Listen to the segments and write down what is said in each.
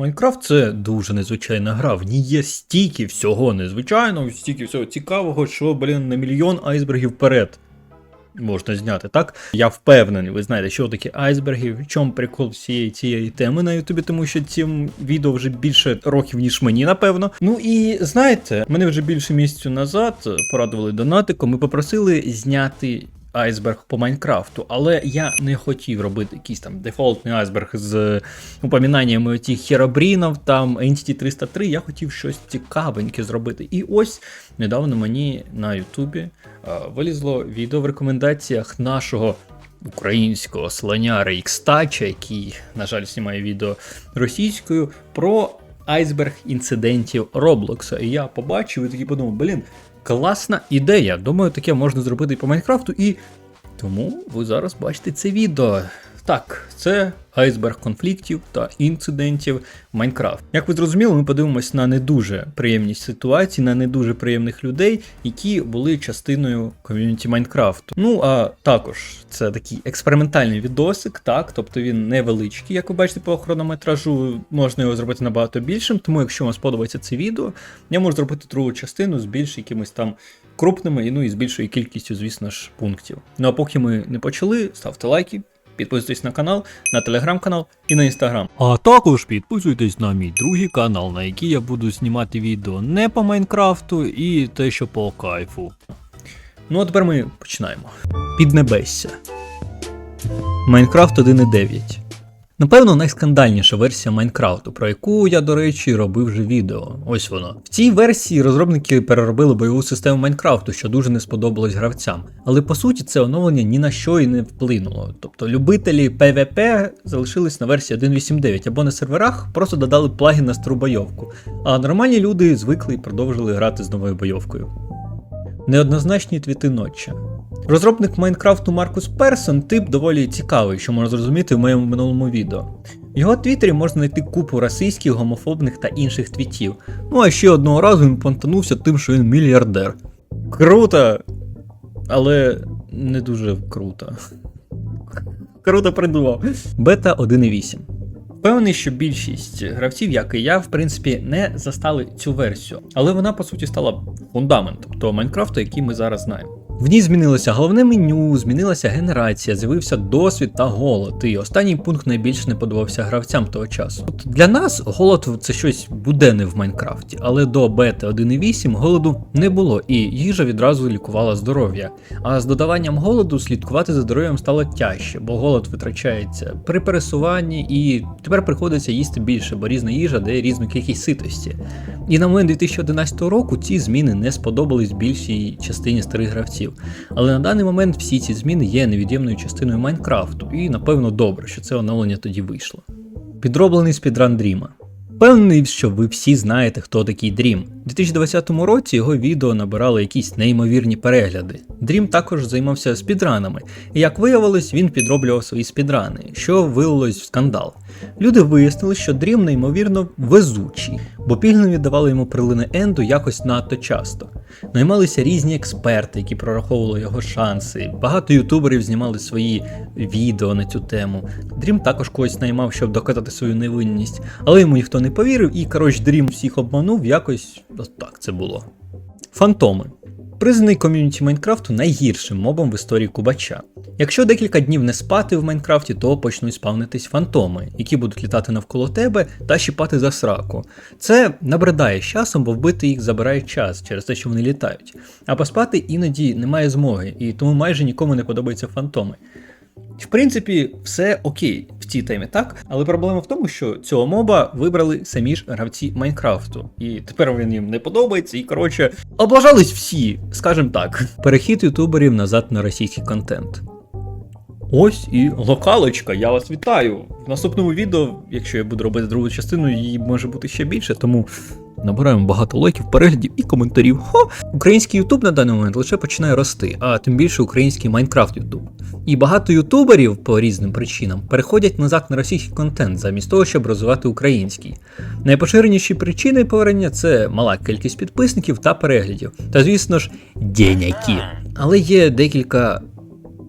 Майнкрафт це дуже незвичайна гра. В ній є стільки всього незвичайного, стільки всього цікавого, що, блін, на мільйон айсбергів вперед можна зняти, так? Я впевнений, ви знаєте, що таке айсберги, в чому прикол всієї цієї теми на Ютубі, тому що цим відео вже більше років, ніж мені, напевно. Ну і знаєте, мене вже більше місяцю назад порадували донатиком і попросили зняти. Айсберг по Майнкрафту, але я не хотів робити якийсь там дефолтний айсберг з упомінаннями отих херабрінів, там Entity 303, я хотів щось цікавеньке зробити. І ось недавно мені на Ютубі е, вилізло відео в рекомендаціях нашого українського слоняра Xtouch, який, на жаль, знімає відео російською, про айсберг інцидентів Роблокса. І я побачив і такий подумав, блін, класна ідея. Думаю, таке можна зробити і по Майнкрафту, і тому ви зараз бачите це відео. Так, це айсберг конфліктів та інцидентів Майнкрафт. Як ви зрозуміли, ми подивимось на не дуже приємні ситуації, на не дуже приємних людей, які були частиною ком'юніті Майнкрафту. Ну а також це такий експериментальний відосик, так, тобто він невеличкий, як ви бачите по хронометражу, можна його зробити набагато більшим. Тому, якщо вам сподобається це відео, я можу зробити другу частину з більш якимось там крупними ну і з більшою кількістю, звісно ж, пунктів. Ну а поки ми не почали, ставте лайки. Підписуйтесь на канал, на телеграм-канал і на інстаграм. А також підписуйтесь на мій другий канал, на який я буду знімати відео не по Майнкрафту і те, що по кайфу. Ну а тепер ми починаємо. Піднебесся. Майнкрафт 1.9. Напевно, найскандальніша версія Майнкрафту, про яку я, до речі, робив вже відео. Ось воно. В цій версії розробники переробили бойову систему Майнкрафту, що дуже не сподобалось гравцям. Але по суті це оновлення ні на що і не вплинуло. Тобто любителі PvP залишились на версії 1.8.9 або на серверах просто додали плагін на стару бойовку. А нормальні люди звикли і продовжили грати з новою бойовкою. Неоднозначні твіти ночі. Розробник Майнкрафту Маркус Персон тип доволі цікавий, що можна зрозуміти в моєму минулому відео. В його твіттері можна знайти купу расистських, гомофобних та інших твітів. Ну а ще одного разу він понтанувся тим, що він мільярдер. Круто! Але не дуже круто. Круто придумав. Бета 1.8. Впевнений, що більшість гравців, як і я, в принципі, не застали цю версію, але вона по суті стала фундаментом того Майнкрафту, який ми зараз знаємо. В ній змінилося головне меню, змінилася генерація, з'явився досвід та голод. І останній пункт найбільше не подобався гравцям того часу. От для нас голод це щось буденне в Майнкрафті, але до бети 1.8 голоду не було, і їжа відразу лікувала здоров'я. А з додаванням голоду слідкувати за здоров'ям стало тяжче, бо голод витрачається при пересуванні, і тепер приходиться їсти більше, бо різна їжа дає різну кількість ситості. І на момент 2011 року ці зміни не сподобались більшій частині старих гравців. Але на даний момент всі ці зміни є невід'ємною частиною Майнкрафту, і напевно добре, що це оновлення тоді вийшло. Підроблений спідран Дріма. Впевнений, що ви всі знаєте, хто такий Дрім. У 2020 році його відео набирало якісь неймовірні перегляди. Дрім також займався спідранами, і як виявилось, він підроблював свої спідрани, що вилилось в скандал. Люди вияснили, що Дрім неймовірно везучий, бо пільно давали йому прилини Енду якось надто часто. Наймалися різні експерти, які прораховували його шанси. Багато ютуберів знімали свої відео на цю тему. Дрім також когось наймав, щоб доказати свою невинність, але йому ніхто не повірив, і коротше Дрім всіх обманув, якось от так це було. Фантоми. Признаний ком'юніті Майнкрафту найгіршим мобом в історії Кубача. Якщо декілька днів не спати в Майнкрафті, то почнуть спавнитись фантоми, які будуть літати навколо тебе та щіпати за сраку. Це набридає з часом, бо вбити їх забирає час через те, що вони літають. А поспати іноді немає змоги, і тому майже нікому не подобаються фантоми. В принципі, все окей в цій темі, так? Але проблема в тому, що цього моба вибрали самі ж гравці Майнкрафту. І тепер він їм не подобається, і коротше, облажались всі, скажімо так. Перехід ютуберів назад на російський контент. Ось і локалочка, я вас вітаю. В наступному відео, якщо я буду робити другу частину, її може бути ще більше, тому набираємо багато лайків, переглядів і коментарів. Хо! Український Ютуб на даний момент лише починає рости, а тим більше український Майнкрафт Ютуб. І багато ютуберів по різним причинам переходять назад на російський контент, замість того, щоб розвивати український. Найпоширеніші причини повернення це мала кількість підписників та переглядів, та звісно ж, деняки. Але є декілька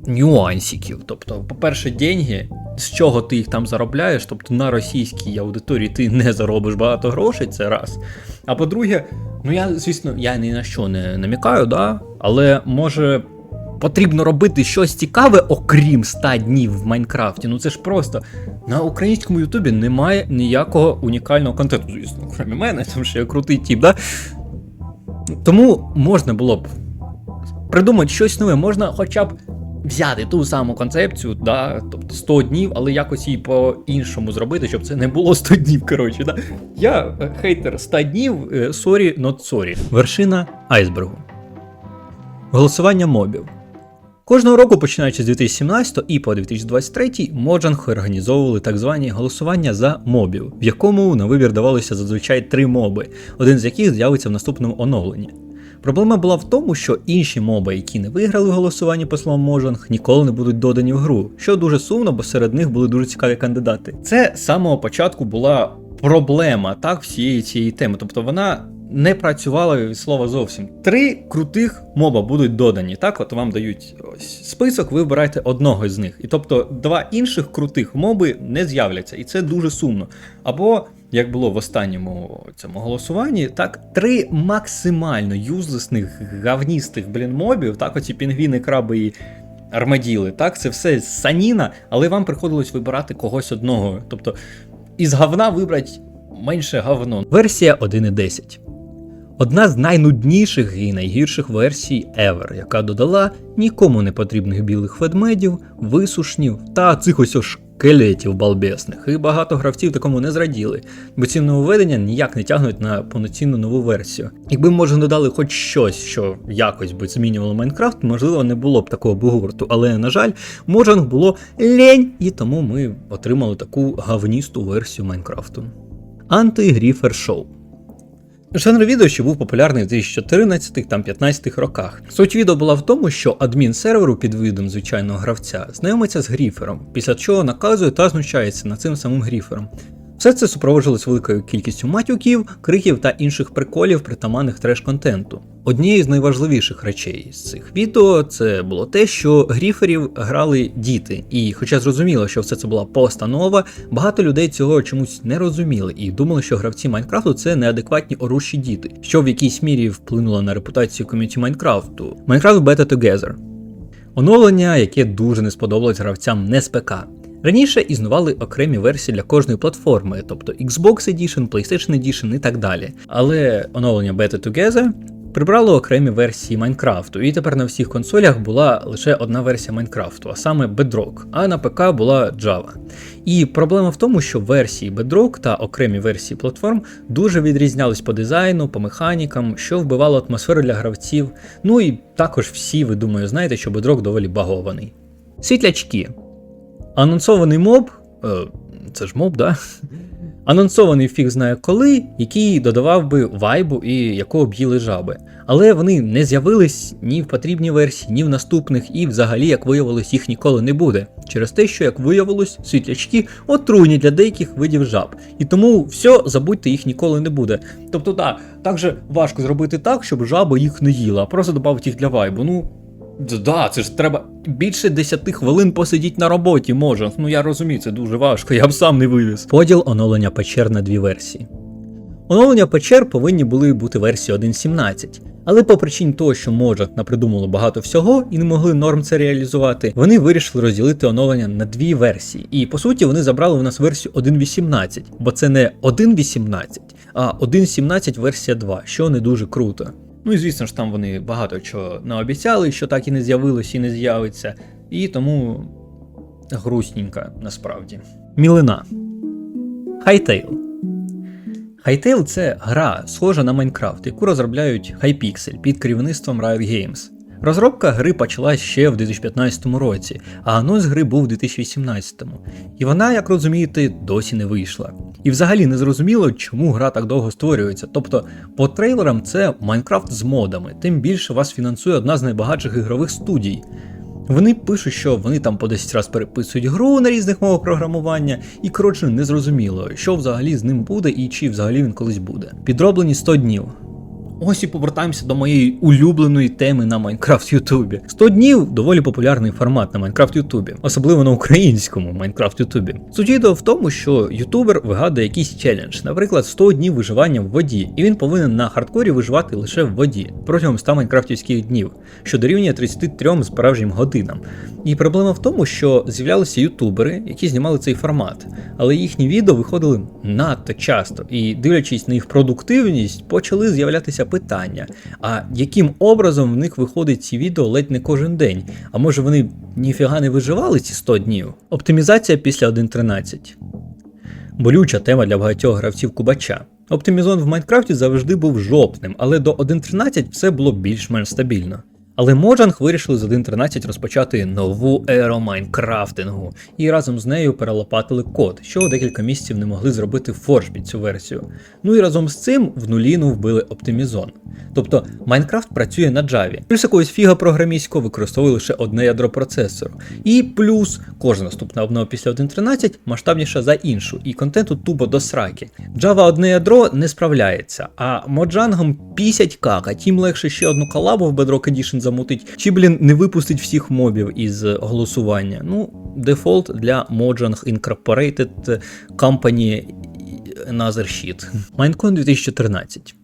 нюансиків. Тобто, по-перше, деньги, з чого ти їх там заробляєш, тобто на російській аудиторії ти не заробиш багато грошей, це раз. А по-друге, ну я, звісно, я ні на що не намікаю, да? але може. Потрібно робити щось цікаве, окрім 100 днів в Майнкрафті. Ну це ж просто на українському Ютубі немає ніякого унікального контенту, звісно, крім мене, тому що я крутий тіп, да? Тому можна було б придумати щось нове, можна хоча б взяти ту саму концепцію, да, тобто 100 днів, але якось її по-іншому зробити, щоб це не було 100 днів. Коротше, да. Я е, хейтер 100 днів, е, sorry, not sorry. Вершина айсбергу. Голосування мобів. Кожного року, починаючи з 2017 і по 2023, Mojang організовували так звані голосування за мобів, в якому на вибір давалося зазвичай три моби, один з яких з'явиться в наступному оновленні. Проблема була в тому, що інші моби, які не виграли в голосуванні по словам Mojang, ніколи не будуть додані в гру, що дуже сумно, бо серед них були дуже цікаві кандидати. Це з самого початку була проблема так всієї цієї теми, тобто вона не працювала від слова зовсім. Три крутих моба будуть додані. Так, от вам дають ось список, ви вибираєте одного з них. І тобто два інших крутих моби не з'являться, і це дуже сумно. Або як було в останньому цьому голосуванні, так три максимально юзлесних гавністих блін мобів, так, оці пінгвіни, краби і. Армаділи, так, це все саніна, але вам приходилось вибирати когось одного. Тобто із говна вибрати менше говно. Версія 1.10. Одна з найнудніших і найгірших версій ever, яка додала нікому не потрібних білих ведмедів, висушнів та цих ось шкелетів балбесних. І багато гравців такому не зраділи, бо ці нововведення ніяк не тягнуть на повноцінну нову версію. Якби може додали хоч щось, що якось би змінювало Майнкрафт, можливо, не було б такого бугурту. Але на жаль, Mojang було лень, і тому ми отримали таку гавністу версію Майнкрафту. Анти-Гріфер Шоу. Жанр відео, що був популярний в 2014-15 роках. Суть відео була в тому, що адмін серверу під видом звичайного гравця знайомиться з гріфером, після чого наказує та знущається над цим самим гріфером. Все це супроводжувалось великою кількістю матюків, криків та інших приколів притаманних треш-контенту. Однією з найважливіших речей з цих відео це було те, що гріферів грали діти, і хоча зрозуміло, що все це була постанова, багато людей цього чомусь не розуміли і думали, що гравці Майнкрафту це неадекватні орущі діти, що в якійсь мірі вплинуло на репутацію ком'юніті Майнкрафту. Minecraft Beta Together. Оновлення, яке дуже не сподобалось гравцям не з ПК. Раніше існували окремі версії для кожної платформи, тобто Xbox Edition, PlayStation Edition і так далі. Але оновлення Beta Together прибрало окремі версії Майнкрафту, і тепер на всіх консолях була лише одна версія Майнкрафту, а саме Bedrock, а на ПК була Java. І проблема в тому, що версії Bedrock та окремі версії платформ дуже відрізнялись по дизайну, по механікам, що вбивало атмосферу для гравців. Ну і також всі, ви думаю, знаєте, що Bedrock доволі багований. Світлячки. Анонсований моб, е, це ж моб, да? Анонсований фіг знає коли, який додавав би вайбу і якого б їли жаби. Але вони не з'явились ні в потрібній версії, ні в наступних, і взагалі, як виявилось, їх ніколи не буде. Через те, що, як виявилось, світлячки отруйні для деяких видів жаб. І тому все, забудьте, їх ніколи не буде. Тобто, так, так же важко зробити так, щоб жаба їх не їла, а просто додати їх для вайбу. Ну. Да, це ж треба більше 10 хвилин посидіти на роботі може. Ну я розумію, це дуже важко, я б сам не вивіз. Поділ оновлення печер на дві версії. Оновлення печер повинні були бути версії 1.17, але по причині того, що Mojang напридумало багато всього і не могли норм це реалізувати, вони вирішили розділити оновлення на дві версії. І по суті вони забрали у нас версію 1.18, бо це не 1.18, а 1.17 версія 2, що не дуже круто. Ну і звісно ж, там вони багато чого наобіцяли, що так і не з'явилось і не з'явиться. І тому грустненька насправді. Мілина. Хайтейл. Хайтейл – це гра, схожа на Майнкрафт, яку розробляють Hypixel під керівництвом Riot Games. Розробка гри почалась ще в 2015 році, а анонс гри був у 2018. І вона, як розумієте, досі не вийшла. І взагалі не зрозуміло, чому гра так довго створюється. Тобто, по трейлерам це Майнкрафт з модами, тим більше вас фінансує одна з найбагатших ігрових студій. Вони пишуть, що вони там по 10 разів переписують гру на різних мовах програмування, і коротше незрозуміло, що взагалі з ним буде і чи взагалі він колись буде. Підроблені 100 днів. Ось і повертаємося до моєї улюбленої теми на Майнкрафт Ютубі. 100 днів доволі популярний формат на Майнкрафт Ютубі, особливо на українському Майнкрафт Ютубі. Суть відео в тому, що ютубер вигадує якийсь челендж, наприклад, 100 днів виживання в воді, і він повинен на хардкорі виживати лише в воді протягом 100 майнкрафтівських днів, що дорівнює 33 справжнім годинам. І проблема в тому, що з'являлися ютубери, які знімали цей формат, але їхні відео виходили надто часто, і дивлячись на їх продуктивність, почали з'являтися питання: а яким образом в них виходить ці відео ледь не кожен день? А може вони ніфіга не виживали ці 100 днів? Оптимізація після 1.13. Болюча тема для багатьох гравців Кубача. Оптимізон в Майнкрафті завжди був жопним, але до 1.13 все було більш-менш стабільно. Але Mojang вирішили з 1.13 розпочати нову еру Майнкрафтингу і разом з нею перелопатили код, що декілька місяців не могли зробити Forge під цю версію. Ну і разом з цим в нуліну вбили оптимізон. Тобто Майнкрафт працює на Java. Плюс якогось фіга програмістського використовує лише одне ядро процесору. І плюс кожна наступна обнова після 1.13 масштабніша за іншу, і контенту тупо до сраки. Java одне ядро не справляється, а Моджангом пісять кака, тим легше ще одну колабу в Bedrock Edition замутить, чи, блін, не випустить всіх мобів із голосування. Ну, дефолт для Mojang Incorporated Company Another Shit. Майнкон 2014.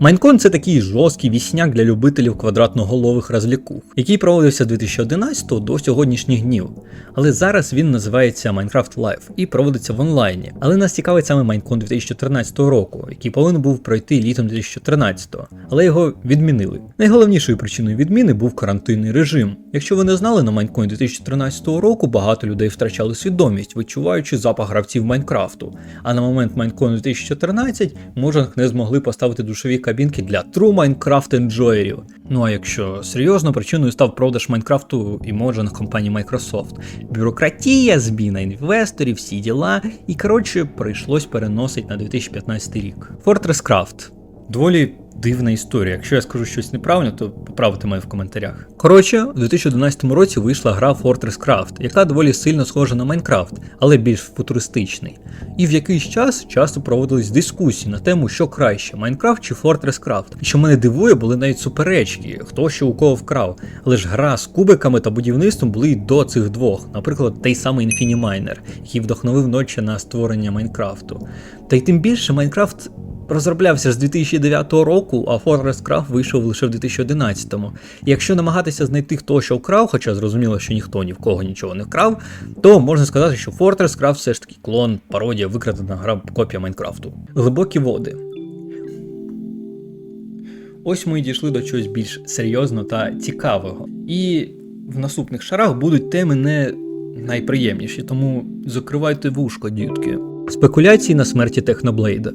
Майнкон це такий жорсткий вісняк для любителів квадратноголових розлікух, який проводився з 2011 до сьогоднішніх днів. Але зараз він називається Minecraft Live і проводиться в онлайні. Але нас цікавить саме Майнкон 2014 року, який повинен був пройти літом 2014, але його відмінили. Найголовнішою причиною відміни був карантинний режим. Якщо ви не знали, на Майнконі 2013 року багато людей втрачали свідомість, відчуваючи запах гравців Майнкрафту. А на момент Майнкону 2014 Mojang не змогли поставити душові кабінки для True Minecraft Enjoyerів. Ну а якщо серйозно, причиною став продаж Майнкрафту і моджених компанії Microsoft. Бюрократія, зміна інвесторів, всі діла, і коротше прийшлось переносить на 2015 рік. Fortress Craft. Доволі дивна історія. Якщо я скажу щось неправильно, то поправити мене в коментарях. Коротше, у 2011 році вийшла гра Fortress Craft, яка доволі сильно схожа на Майнкрафт, але більш футуристичний. І в якийсь час часто проводились дискусії на тему, що краще Майнкрафт чи Fortress Craft. І що мене дивує, були навіть суперечки, хто що у кого вкрав. Але ж гра з кубиками та будівництвом були й до цих двох, наприклад, той самий Infiniminer, який вдохновив ночі на створення Майнкрафту. Та й тим більше Майнкрафт розроблявся з 2009 року, а Fortress Craft вийшов лише в 2011-му. Якщо намагатися знайти хто що вкрав, хоча зрозуміло, що ніхто ні в кого нічого не вкрав, то можна сказати, що Fortress Craft все ж таки клон, пародія, викрадена гра копія Майнкрафту. Глибокі води. Ось ми і дійшли до чогось більш серйозного та цікавого. І в наступних шарах будуть теми не найприємніші, тому закривайте вушко, дітки. Спекуляції на смерті Техноблейда.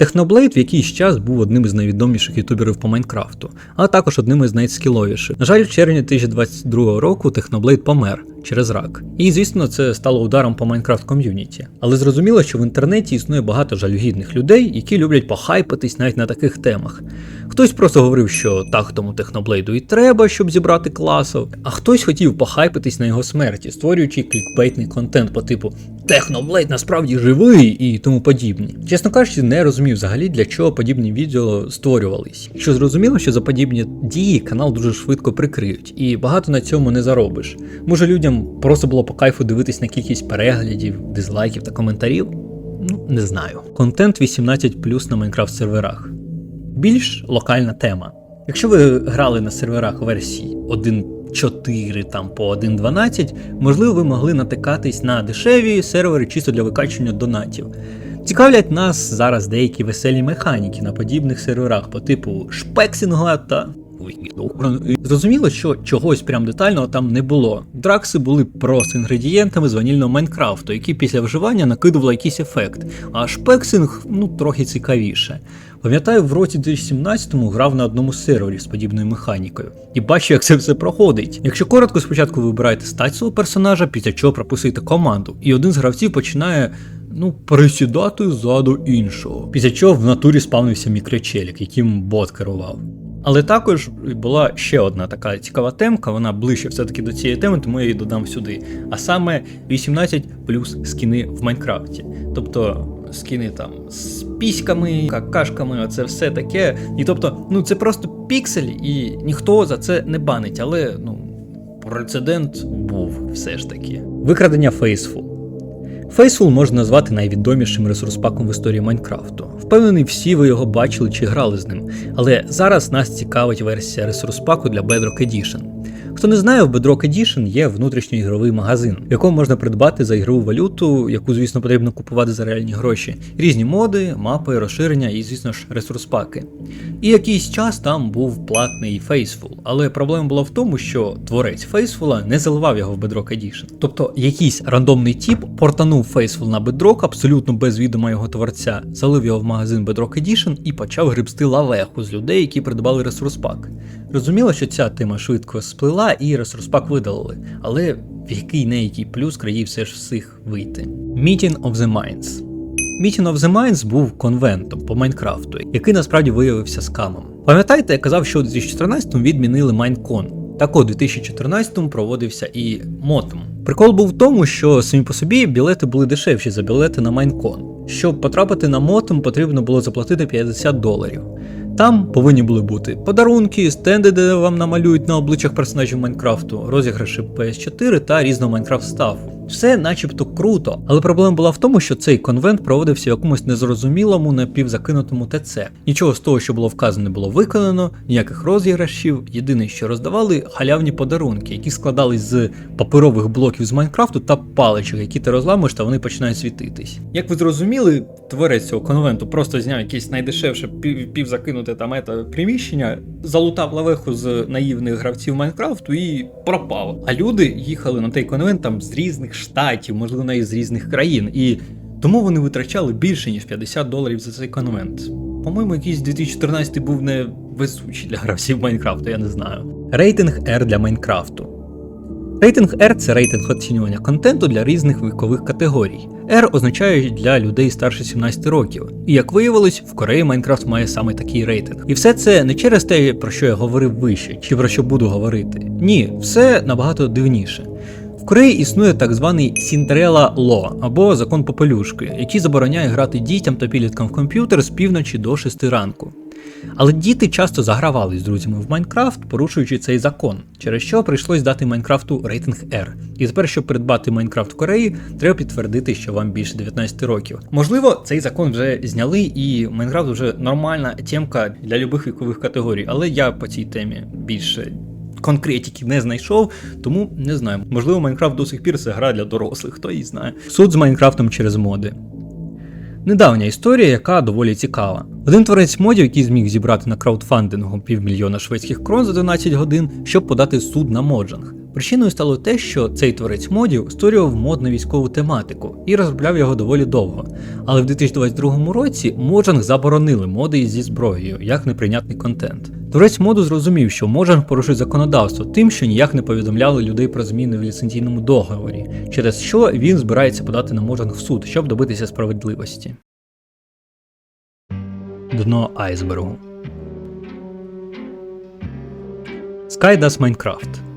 Техноблейд в якийсь час був одним із найвідоміших ютуберів по Майнкрафту, а також одним із найскіловіших. На жаль, в червні 2022 року Техноблейд помер через рак. І, звісно, це стало ударом по Майнкрафт ком'юніті. Але зрозуміло, що в інтернеті існує багато жалюгідних людей, які люблять похайпатись навіть на таких темах. Хтось просто говорив, що так тому техноблейду і треба, щоб зібрати класов, а хтось хотів похайпатись на його смерті, створюючи клікбейтний контент по типу Техноблейд насправді живий і тому подібні. Чесно кажучи, не розумів взагалі, для чого подібні відео створювались. Що зрозуміло, що за подібні дії канал дуже швидко прикриють, і багато на цьому не заробиш. Може людям просто було по кайфу дивитись на кількість переглядів, дизлайків та коментарів? Ну, не знаю. Контент 18 на Майнкрафт серверах. Більш локальна тема. Якщо ви грали на серверах версії 1.4 там по 1.12, можливо, ви могли натикатись на дешеві сервери чисто для викачування донатів. Цікавлять нас зараз деякі веселі механіки на подібних серверах по типу шпексінга та. Зрозуміло, що чогось прям детального там не було. Дракси були просто інгредієнтами з ванільного Майнкрафту, які після вживання накидували якийсь ефект, а шпексинг ну трохи цікавіше. Пам'ятаю, в році 2017-му грав на одному сервері з подібною механікою. І бачу, як це все проходить. Якщо коротко, спочатку вибираєте стать свого персонажа, після чого прописуєте команду, і один з гравців починає. Ну, пересідати ззаду іншого. Після чого в натурі спавнився мікрочелік, яким бот керував. Але також була ще одна така цікава темка, вона ближче все-таки до цієї теми, тому я її додам сюди. А саме 18 плюс скіни в Майнкрафті. Тобто скини там з піськами, какашками, оце все таке. І тобто, ну це просто піксель, і ніхто за це не банить, але ну, прецедент був все ж таки. Викрадення Faithful. Faithful можна назвати найвідомішим ресурс-паком в історії Майнкрафту. Впевнений, всі ви його бачили чи грали з ним. Але зараз нас цікавить версія ресурс-паку для Bedrock Edition. Хто не знає, в Bedrock Edition є внутрішньоігровий магазин, в якому можна придбати за ігрову валюту, яку, звісно, потрібно купувати за реальні гроші, різні моди, мапи, розширення і, звісно ж, ресурс-паки. І якийсь час там був платний Faithful, але проблема була в тому, що творець Faithful не заливав його в Bedrock Edition. Тобто якийсь рандомний тіп портанув Faithful на Bedrock абсолютно без відома його творця, залив його в магазин Bedrock Edition і почав грибсти лавеху з людей, які придбали ресурс-пак. Розуміло, що ця тема швидко сплила і ресурс-пак видалили, але в який не який плюс країв все ж всіх вийти. Meeting of the Minds Meeting of the Minds був конвентом по Майнкрафту, який насправді виявився скамом. Пам'ятаєте, я казав, що у 2014-му відмінили Майнкон. Так от, у 2014-му проводився і мотом. Прикол був в тому, що самі по собі білети були дешевші за білети на Майнкон. Щоб потрапити на мотом, потрібно було заплатити 50 доларів. Там повинні були бути подарунки, стенди, де вам намалюють на обличчях персонажів Майнкрафту, розіграші PS4 та різного Майнкрафт стафу. Все начебто круто, але проблема була в тому, що цей конвент проводився в якомусь незрозумілому напівзакинутому ТЦ. Нічого з того, що було вказано, було виконано, ніяких розіграшів. Єдине, що роздавали халявні подарунки, які складались з паперових блоків з Майнкрафту та паличок, які ти розламуєш, та вони починають світитись. Як ви зрозуміли, творець цього конвенту просто зняв якесь найдешевше пів, півзакинуте там ета приміщення, залутав лавеху з наївних гравців Майнкрафту і пропав. А люди їхали на той конвент там з різних штатів, можливо, навіть з різних країн. І тому вони витрачали більше ніж 50 доларів за цей конвент. По-моєму, якийсь 2014 був не везучий для гравців Майнкрафту, я не знаю. Рейтинг R для Майнкрафту. Рейтинг R це рейтинг оцінювання контенту для різних вікових категорій. R означає для людей старше 17 років. І як виявилось, в Кореї Майнкрафт має саме такий рейтинг. І все це не через те, про що я говорив вище, чи про що буду говорити. Ні, все набагато дивніше. В Кореї існує так званий Cinderella Law, або закон попелюшки, який забороняє грати дітям та підліткам в комп'ютер з півночі до 6 ранку. Але діти часто загравали з друзями в Майнкрафт, порушуючи цей закон, через що прийшлось дати Майнкрафту рейтинг R. І тепер, щоб придбати Майнкрафт в Кореї, треба підтвердити, що вам більше 19 років. Можливо, цей закон вже зняли, і Майнкрафт вже нормальна темка для любих вікових категорій, але я по цій темі більше. Конкретики не знайшов, тому не знаю. Можливо, Майнкрафт до сих пір це гра для дорослих, хто її знає. Суд з Майнкрафтом через моди. Недавня історія, яка доволі цікава. Один творець модів, який зміг зібрати на краудфандингу півмільйона шведських крон за 12 годин, щоб подати суд на моджанг. Причиною стало те, що цей творець модів створював мод на військову тематику і розробляв його доволі довго. Але в 2022 році моджанг заборонили моди зі зброєю як неприйнятний контент. Творець моду зрозумів, що моджанг порушує законодавство тим, що ніяк не повідомляли людей про зміни в ліцензійному договорі, через що він збирається подати на моджанг в суд, щоб добитися справедливості. Дно айсбергу. Skydas Minecraft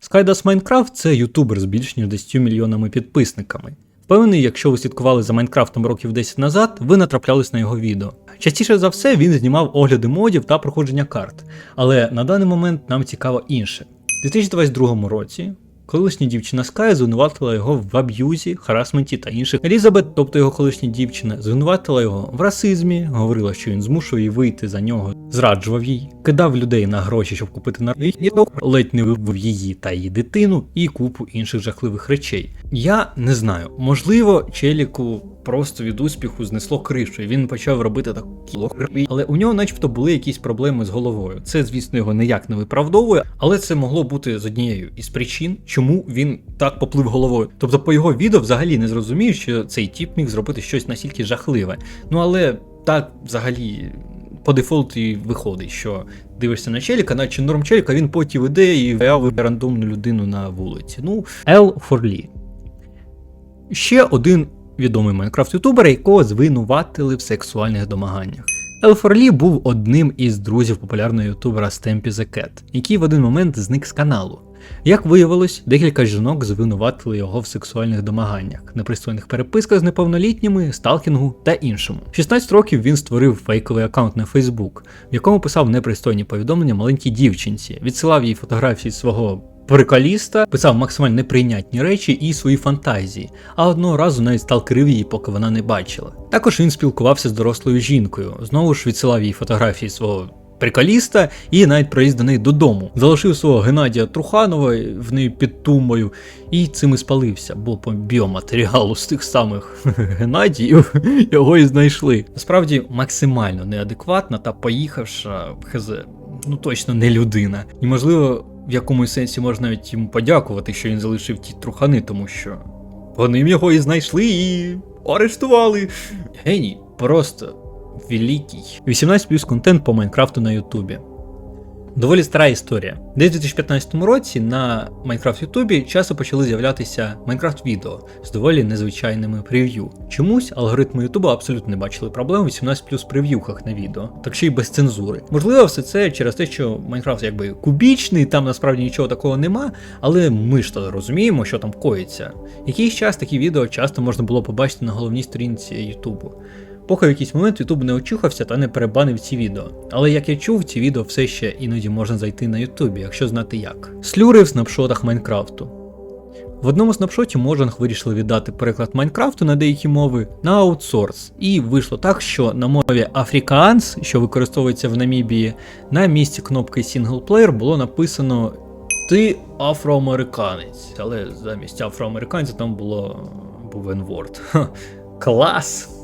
Skydas Minecraft це ютубер з більш ніж 10 мільйонами підписниками. Впевнений, якщо ви слідкували за Майнкрафтом років 10 назад, ви натраплялись на його відео. Частіше за все він знімав огляди модів та проходження карт, але на даний момент нам цікаво інше. У 2022 році колишня дівчина Скай звинуватила його в аб'юзі, харасменті та інших. Елізабет, тобто його колишня дівчина, звинуватила його в расизмі, говорила, що він змушує її вийти за нього, зраджував їй, кидав людей на гроші, щоб купити наркотики, ледь не вибив її та її дитину і купу інших жахливих речей. Я не знаю, можливо, Челіку просто від успіху знесло кришу, і він почав робити такі лохи. Але у нього, начебто, були якісь проблеми з головою. Це, звісно, його ніяк не виправдовує, але це могло бути з однією із причин, чому він так поплив головою. Тобто, по його відео взагалі не зрозумів, що цей тіп міг зробити щось настільки жахливе. Ну але так взагалі. По дефолту і виходить, що дивишся на челіка, наче норм челіка, він потім іде і виявив рандомну людину на вулиці. Ну, L for Lee. Ще один відомий Майнкрафт ютубер, якого звинуватили в сексуальних домаганнях. Елфорлі був одним із друзів популярного ютубера Stampy the Cat, який в один момент зник з каналу. Як виявилось, декілька жінок звинуватили його в сексуальних домаганнях, непристойних переписках з неповнолітніми, сталкінгу та іншому. 16 років він створив фейковий аккаунт на Facebook, в якому писав непристойні повідомлення маленькій дівчинці, відсилав їй фотографії свого приколіста, писав максимально неприйнятні речі і свої фантазії, а одного разу навіть сталкерив її, поки вона не бачила. Також він спілкувався з дорослою жінкою, знову ж відсилав їй фотографії свого приколіста і навіть проїзд до неї додому. Залишив свого Геннадія Труханова в неї під тумбою і цим і спалився, бо по біоматеріалу з тих самих Геннадіїв його і знайшли. Насправді максимально неадекватна та поїхавша хз, ну точно не людина. І можливо, в якомусь сенсі можна навіть йому подякувати, що він залишив ті трухани, тому що вони його і знайшли і арештували. Геній, просто великий. 18 плюс контент по Майнкрафту на Ютубі. Доволі стара історія. Десь у 2015 році на Майнкрафт Ютубі часто почали з'являтися Майнкрафт відео з доволі незвичайними прев'ю. Чомусь алгоритми Ютуба абсолютно не бачили проблем в 18 плюс прев'юхах на відео, так ще й без цензури. Можливо, все це через те, що Майнкрафт якби кубічний, там насправді нічого такого нема, але ми ж то розуміємо, що там коїться. Якийсь час такі відео часто можна було побачити на головній сторінці Ютубу. Поки в якийсь момент YouTube не очухався та не перебанив ці відео. Але як я чув, ці відео все ще іноді можна зайти на Ютубі, якщо знати як. Слюри в снапшотах Майнкрафту. В одному снапшоті Mojang вирішили віддати переклад Майнкрафту на деякі мови на аутсорс. І вийшло так, що на мові Afrikaans, що використовується в Намібії, на місці кнопки Singleplayer було написано Ти афроамериканець. Але замість афроамериканця там було був N-word. Клас!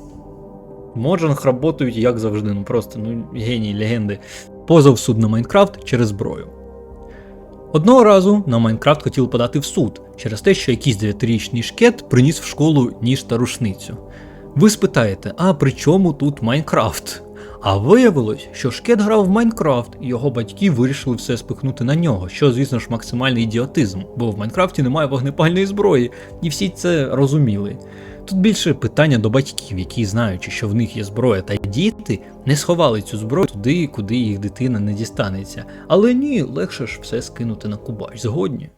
Моджанг работають як завжди, ну просто ну геній легенди. Позов суд на Майнкрафт через зброю. Одного разу на Майнкрафт хотіли подати в суд через те, що якийсь 9-річний шкет приніс в школу ніж та рушницю. Ви спитаєте, а при чому тут Майнкрафт? А виявилось, що шкет грав в Майнкрафт, і його батьки вирішили все спихнути на нього, що, звісно ж, максимальний ідіотизм, бо в Майнкрафті немає вогнепальної зброї, і всі це розуміли. Тут більше питання до батьків, які, знаючи, що в них є зброя та діти, не сховали цю зброю туди, куди їх дитина не дістанеться. Але ні, легше ж все скинути на кубач. Згодні.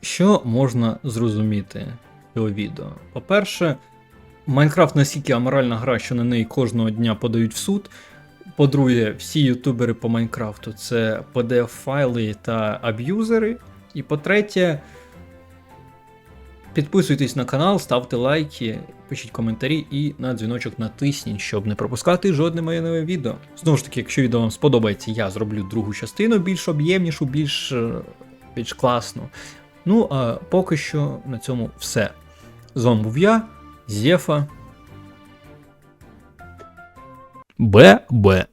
Що можна зрозуміти цього відео? По-перше, Майнкрафт настільки аморальна гра, що на неї кожного дня подають в суд. По-друге, всі ютубери по Майнкрафту це PDF-файли та аб'юзери. І по-третє, Підписуйтесь на канал, ставте лайки, пишіть коментарі і на дзвіночок натисніть, щоб не пропускати жодне моє нове відео. Знову ж таки, якщо відео вам сподобається, я зроблю другу частину, більш об'ємнішу, більш, е, більш класну. Ну, а поки що на цьому все. З вами був я, Зєфа. ББ.